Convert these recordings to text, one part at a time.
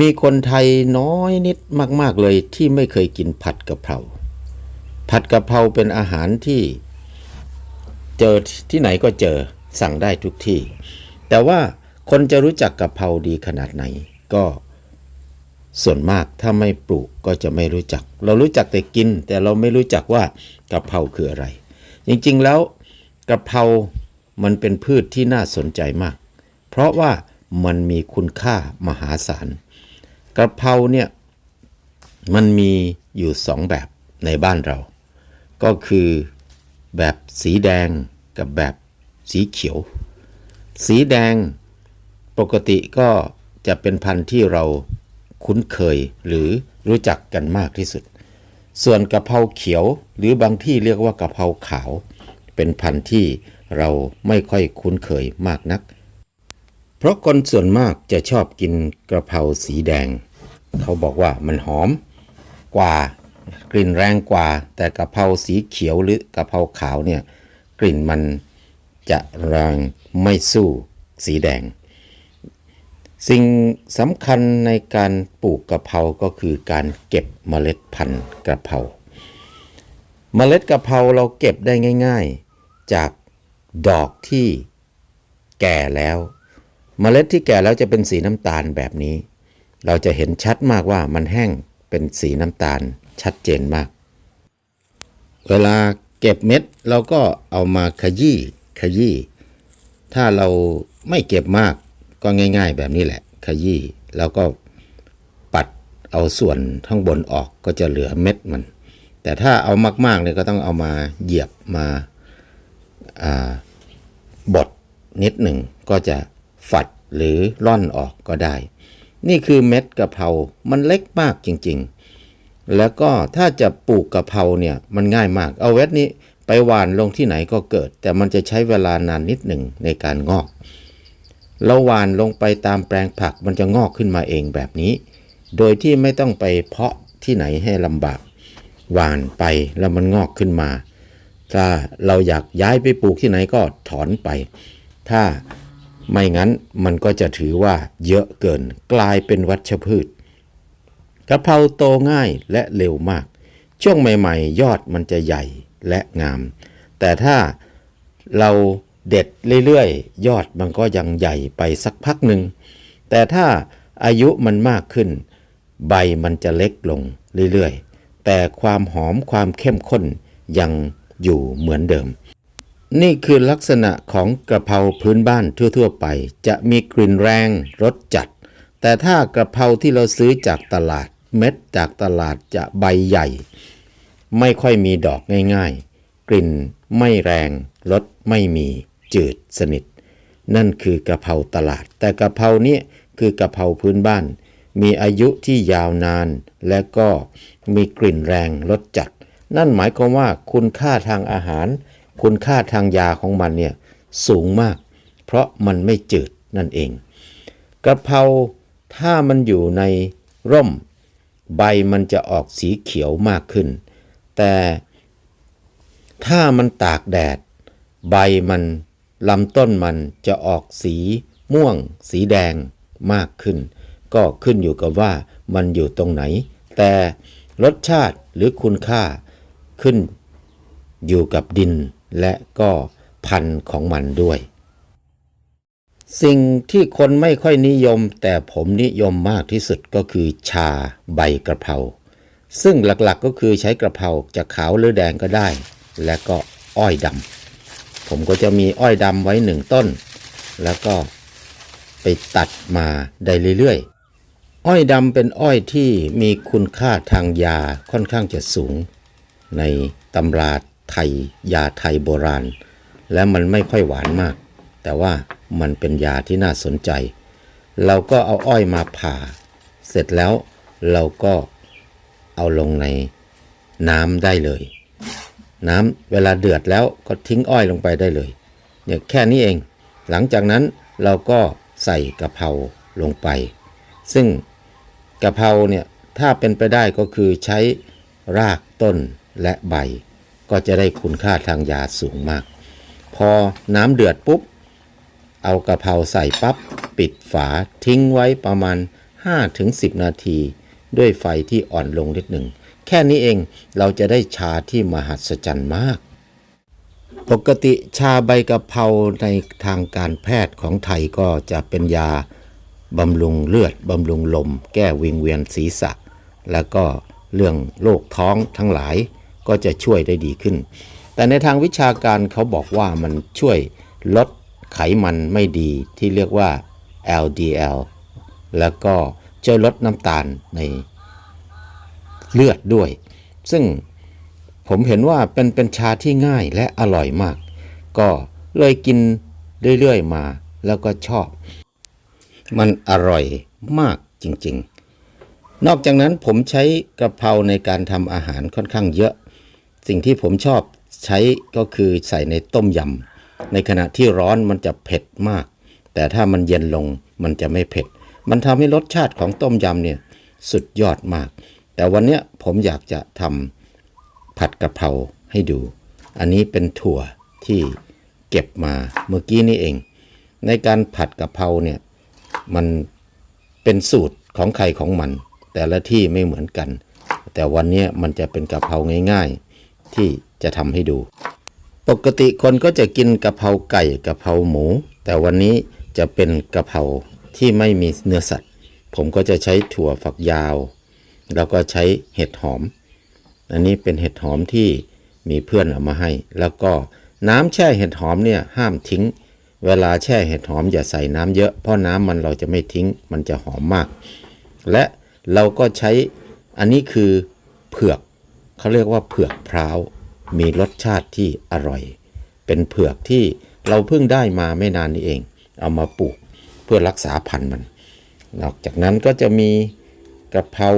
มีคนไทยน้อยนิดมาก ๆ เลยที่ไม่เคยกินผัดกะเพรา ผัดกะเพราเป็นอาหารที่เจอที่ไหนก็เจอสั่งได้ทุกที่ แต่ว่าคนจะรู้จักกะเพราดีขนาดไหน ก็ส่วนมากถ้าไม่ปลูกก็จะไม่รู้จัก เรารู้จักแต่กิน แต่เราไม่รู้จักว่ากะเพราคืออะไร จริงๆแล้วกะเพรา มันเป็นพืชที่น่าสนใจมาก เพราะว่ามันมีคุณค่ามหาศาล กระเพราเนี่ยมันมีอยู่สองแบบในบ้านเรา ก็คือแบบสีแดงกับแบบสีเขียว สีแดงปกติก็จะเป็นพันธุ์ที่เราคุ้นเคยหรือรู้จักกันมากที่สุด ส่วนกะเพราเขียวหรือบางที่เรียกว่ากะเพราขาว เป็นพันธุ์ที่เราไม่ค่อยคุ้นเคยมากนัก เพราะคนส่วนมากจะชอบกินกระเพราสีแดง เขาบอกว่ามันหอมกว่ากลิ่นแรงกว่า แต่กะเพราสีเขียวหรือกะเพราขาวเนี่ยกลิ่นมันจะแรงไม่สู้สีแดง สิ่งสำคัญในการปลูกกะเพราก็คือการเก็บเมล็ดพันธุ์กะเพราเมล็ดกะเพราเราเก็บได้ง่าย ๆ จากดอกที่แก่แล้ว เมล็ดที่แก่แล้วจะเป็นสีน้ำตาลแบบนี้ เราจะเห็นชัดมากว่ามันแห้งเป็นสีน้ำตาลชัดเจนมาก เวลาเก็บเม็ดเราก็เอามาขยี้ขยี้ถ้าเราไม่เก็บมากก็ง่าย ๆ แบบนี้แหละ ขยี้แล้วก็ปัดเอาส่วนข้างบนออกก็จะเหลือเม็ดมัน แต่ถ้าเอามากๆเนี่ยก็ต้องเอามาเหยียบมาาบดนิดหนึ่งก็จะฝัดหรือร่อนออกก็ได้ นี่คือเม็ดกะเพรา มันเล็กมากจริงๆ แล้วก็ถ้าจะปลูกกะเพราเนี่ยมันง่ายมาก เอาเวทนี้ไปหว่านลงที่ไหนก็เกิด แต่มันจะใช้เวลานานนิดหนึ่งในการงอก เราหว่านลงไปตามแปลงผักมันจะงอกขึ้นมาเองแบบนี้ โดยที่ไม่ต้องไปเพาะที่ไหนให้ลำบาก หว่านไปแล้วมันงอกขึ้นมา ถ้าเราอยากย้ายไปปลูกที่ไหนก็ถอนไป ถ้า ไม่งั้นมันก็จะถือว่าเยอะเกินกลายเป็นวัชพืชกะเพราโตง่ายและเร็วมาก ช่วงใหม่ๆ ยอดมันจะใหญ่และงาม แต่ถ้าเราเด็ดเรื่อยๆ ยอดมันก็ยังใหญ่ไปสักพักหนึ่ง แต่ถ้าอายุมันมากขึ้น ใบมันจะเล็กลงเรื่อยๆ แต่ความหอมความเข้มข้นยังอยู่เหมือนเดิม นี่คือลักษณะของกระเพราพื้นบ้านทั่วๆไป จะมีกลิ่นแรงรสจัด แต่ถ้ากระเพราที่เราซื้อจากตลาด เม็ดจากตลาดจะใบใหญ่ ไม่ค่อยมีดอกง่ายๆ กลิ่นไม่แรงรสไม่มีจืดสนิท นั่นคือกระเพราตลาด แต่กระเพรานี้คือกระเพราพื้นบ้าน มีอายุที่ยาวนาน และก็มีกลิ่นแรงรสจัด นั่นหมายความว่าคุณค่าทางอาหาร คุณค่าทางยาของมันเนี่ยสูงมาก เพราะมันไม่จืดนั่นเอง กระเพราถ้ามันอยู่ในร่ม ใบมันจะออกสีเขียวมากขึ้น แต่ถ้ามันตากแดด ใบมันลำต้นมันจะออกสีม่วง สีแดงมากขึ้น ก็ขึ้นอยู่กับว่ามันอยู่ตรงไหน แต่รสชาติหรือคุณค่าขึ้นอยู่กับดิน และก็พันธุ์ของมันด้วย สิ่งที่คนไม่ค่อยนิยม แต่ผมนิยมมากที่สุดก็คือชาใบกระเพราซึ่งหลักๆก็คือใช้กระเพราจะขาวหรือแดงก็ได้ และก็อ้อยดำผมก็จะมีอ้อยดำไว้หนึ่งต้น แล้วก็ไปตัดมาได้เรื่อยๆ อ้อยดำเป็นอ้อยที่มีคุณค่าทางยาค่อนข้างจะสูง ในตำรา ไทยยาไทยโบราณ และมันไม่ค่อยหวานมาก แต่ว่ามันเป็นยาที่น่าสนใจ เราก็เอาอ้อยมาผ่า เสร็จแล้วเราก็เอาลงในน้ำได้เลย น้ำเวลาเดือดแล้วก็ทิ้งอ้อยลงไปได้เลยเนี่ยแค่นี้เอง หลังจากนั้นเราก็ใส่กะเพราลงไป ซึ่งกะเพราเนี่ยถ้าเป็นไปได้ก็คือใช้รากต้นและใบ ก็จะได้คุณค่าทางยาสูงมาก พอน้ำเดือดปุ๊บ เอากะเพราใส่ปั๊บปิดฝาทิ้งไว้ประมาณ 5-10 นาที ด้วยไฟที่อ่อนลงนิดหนึ่ง แค่นี้เองเราจะได้ชาที่มหัศจรรย์มาก ปกติชาใบกะเพราในทางการแพทย์ของไทยก็จะเป็นยาบำรุงเลือด บำรุงลม แก้วิงเวียนศีรษะ แล้วก็เรื่องโรคท้องทั้งหลาย ก็จะช่วยได้ดีขึ้น แต่ในทางวิชาการเขาบอกว่ามันช่วยลดไขมันไม่ดีที่เรียกว่า LDL แล้วก็ช่วยลดน้ำตาลในเลือดด้วย ซึ่งผมเห็นว่าเป็นเป็นชาที่ง่ายและอร่อยมาก ก็เลยกินเรื่อยๆมาแล้วก็ชอบ มันอร่อยมากจริงๆ นอกจากนั้นผมใช้กะเพราในการทำอาหารค่อนข้างเยอะ สิ่งที่ผมชอบใช้ก็คือใส่ในต้มยำในขณะที่ร้อนมันจะเผ็ดมาก แต่ถ้ามันเย็นลงมันจะไม่เผ็ด มันทำให้รสชาติของต้มยำเนี่ยสุดยอดมาก แต่วันนี้ผมอยากจะทำผัดกะเพราให้ดู อันนี้เป็นถั่วที่เก็บมาเมื่อกี้นี่เอง ในการผัดกะเพราเนี่ยมันเป็นสูตรของใครของมัน แต่ละที่ไม่เหมือนกัน แต่วันนี้มันจะเป็นกะเพราง่ายๆ ที่จะทำให้ดู ปกติคนก็จะกินกะเพราไก่กะเพราหมู แต่วันนี้จะเป็นกะเพราที่ไม่มีเนื้อสัตว์ ผมก็จะใช้ถั่วฝักยาว แล้วก็ใช้เห็ดหอม อันนี้เป็นเห็ดหอมที่มีเพื่อนเอามาให้ แล้วก็น้ำแช่เห็ดหอมเนี่ยห้ามทิ้ง เวลาแช่เห็ดหอมอย่าใส่น้ำเยอะ เพราะน้ำมันเราจะไม่ทิ้ง มันจะหอมมาก และเราก็ใช้อันนี้คือเผือก เขาเรียกว่าเผือกพร้าวมีรสชาติที่อร่อย เป็นเผือกที่เราเพิ่งได้มาไม่นานนี้เอง เอามาปลูกเพื่อรักษาพันธุ์มัน นอกจากนั้นก็จะมีกระเพรา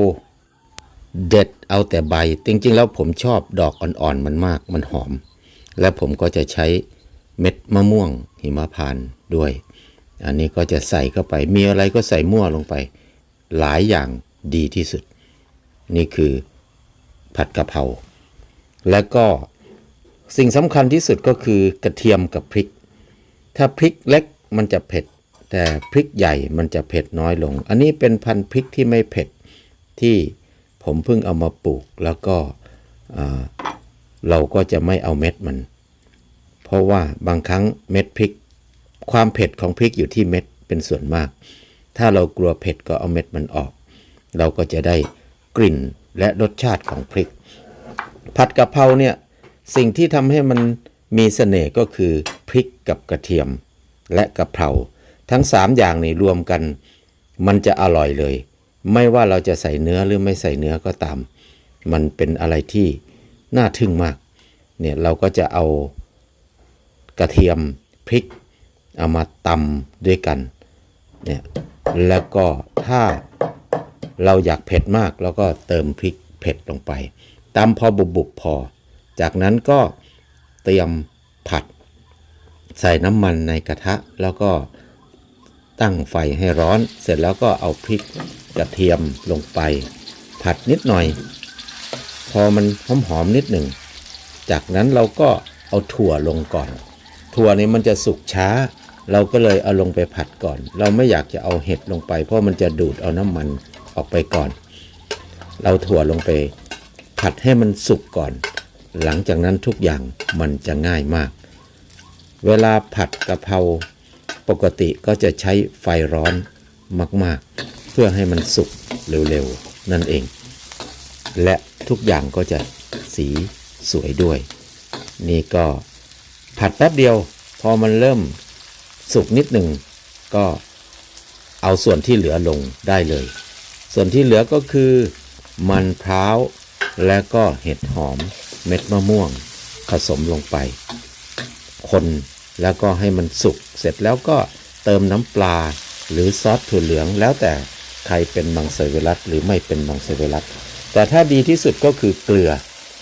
เด็ดเอาแต่ใบ จริง ๆ แล้วผมชอบดอกอ่อนๆมันมากมันหอม และผมก็จะใช้เม็ดมะม่วงหิมพานต์ด้วย อันนี้ก็จะใส่เข้าไป มีอะไรก็ใส่มั่วลงไป หลายอย่างดีที่สุด นี่คือ ผัดกะเพราและก็สิ่งสำคัญที่สุดก็คือกระเทียมกับพริก ถ้าพริกเล็กมันจะเผ็ด แต่พริกใหญ่มันจะเผ็ดน้อยลง อันนี้เป็นพันธุ์พริกที่ไม่เผ็ดที่ผมเพิ่งเอามาปลูก แล้วก็เราก็จะไม่เอาเม็ดมัน เพราะว่าบางครั้งเม็ดพริก ความเผ็ดของพริกอยู่ที่เม็ดเป็นส่วนมาก ถ้าเรากลัวเผ็ดก็เอาเม็ดมันออก เราก็จะได้กลิ่น และรสชาติของพริก ผัดกะเพราเนี่ยสิ่งที่ทำให้มันมีเสน่ห์ก็คือพริกกับกระเทียม และกะเพราทั้งสามอย่างนี่รวมกัน มันจะอร่อยเลย ไม่ว่าเราจะใส่เนื้อหรือไม่ใส่เนื้อก็ตาม มันเป็นอะไรที่น่าทึ่งมากเนี่ยเราก็จะเอากระเทียมพริกเอามาตำด้วยกันเนี่ยแล้วก็ถ้า เราอยากเผ็ดมากเราก็เติมพริกเผ็ดลงไปตำพอบุบๆพอ จากนั้นก็เตรียมผัด ใส่น้ำมันในกระทะแล้วก็ตั้งไฟให้ร้อน เสร็จแล้วก็เอาพริกกระเทียมลงไป ผัดนิดหน่อย พอมันหอมๆนิดหนึ่ง จากนั้นเราก็เอาถั่วลงก่อน ถั่วนี้มันจะสุกช้า เราก็เลยเอาลงไปผัดก่อน เราไม่อยากจะเอาเห็ดลงไป เพราะมันจะดูดเอาน้ำมัน ออกไปก่อน เราถั่วลงไป ผัดให้มันสุกก่อน หลังจากนั้นทุกอย่างมันจะง่ายมาก เวลาผัดกะเพราปกติก็จะใช้ไฟร้อนมากๆ เพื่อให้มันสุกเร็วๆ นั่นเอง และทุกอย่างก็จะสีสวยด้วย นี่ก็ผัดแป๊บเดียว พอมันเริ่มสุกนิดหนึ่งก็เอาส่วนที่เหลือลงได้เลย ส่วนที่เหลือก็คือ มันพร้าว และก็เห็ดหอมเม็ดมะม่วงผสมลงไป คนแล้วก็ให้มันสุก เสร็จแล้วก็เติมน้ำปลาหรือซอสถั่วเหลืองแล้วแต่ใครเป็นมังสวิรัตหรือไม่เป็นมังสวิรัตแต่ถ้าดีที่สุดก็คือเกลือ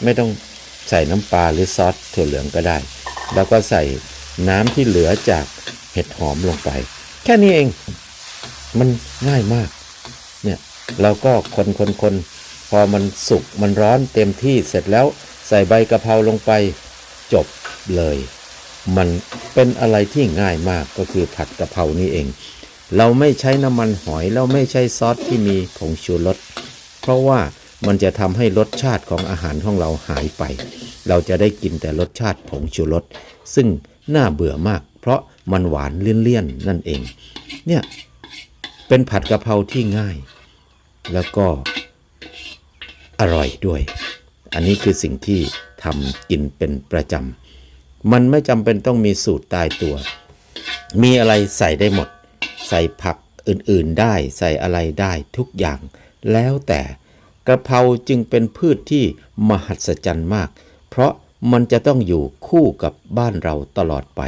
ไม่ต้องใส่น้ำปลาหรือซอสถั่วเหลืองก็ได้ แล้วก็ใส่น้ำที่เหลือจากเห็ดหอมลงไป แค่นี้เอง มันง่ายมาก เราก็คนคนคนพอมันสุกมันร้อนเต็มที่เสร็จแล้วใส่ใบกะเพราลงไปจบเลย มันเป็นอะไรที่ง่ายมากก็คือผัดกะเพรานี่เอง เราไม่ใช้น้ำมันหอยเราไม่ใช้ซอสที่มีผงชูรสเพราะว่ามันจะทำให้รสชาติของอาหารของเราหายไป เราจะได้กินแต่รสชาติผงชูรสซึ่งน่าเบื่อมาก เพราะมันหวานเลี่ยนๆนั่นเอง เนี่ยเป็นผัดกะเพราที่ง่าย แล้วก็อร่อยด้วย อันนี้คือสิ่งที่ทำกินเป็นประจำ มันไม่จำเป็นต้องมีสูตรตายตัว มีอะไรใส่ได้หมด ใส่ผักอื่นๆได้ ใส่อะไรได้ทุกอย่าง แล้วแต่กระเพราจึงเป็นพืชที่มหัศจรรย์มาก เพราะมันจะต้องอยู่คู่กับบ้านเราตลอดไป